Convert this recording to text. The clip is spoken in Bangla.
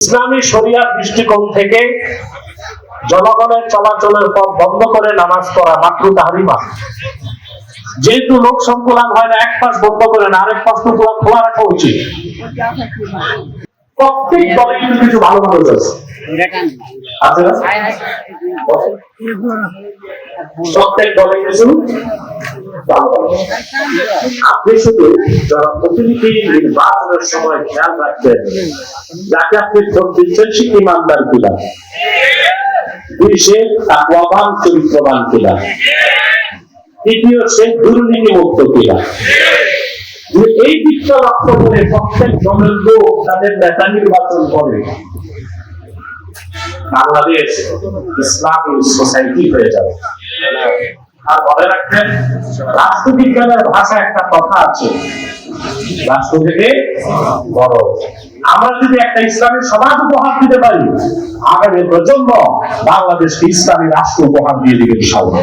ইসলামী শরিয়ার দৃষ্টিকোণ থেকে জনগণের চলাচলের পথ বন্ধ করে নামাজ পড়া মাত্র তাহারিমা যেহেতু লোক সংকুলান হয় না, এক পাশ বন্ধ করে না, আরেক পাশ তো পুরো খোলা রাখা উচিত। প্রত্যেক দলে কিন্তু কিছু ভালো মানুষ আছে। প্রত্যেক দলে কিছু। আপনি শুধু প্রতিনিধি নির্বাচনের সময় খেয়াল রাখবেন, যাকে আপনি ভোট দিচ্ছেন সে ইমানদার কিনা? সে তাকওয়াবান চরিত্রবান কিনা? তৃতীয় সে দুর্নীতি মুক্ত কিনা এই দিকটা লক্ষ্য করে প্রত্যেক দলের লোক তাদের নেতা নির্বাচন করে। বাংলাদেশ ইসলামী সোসাইটি হয়ে যাবে। আর মনে রাখবেন, রাষ্ট্রবিজ্ঞানের ভাষা একটা কথা আছে। রাষ্ট্র থেকে বড়। আমরা যদি একটা ইসলামের সমাজ উপহার দিতে পারি, আগামী প্রজন্ম বাংলাদেশকে ইসলামী রাষ্ট্র উপহার দিয়ে দিবেন ইনশাআল্লাহ।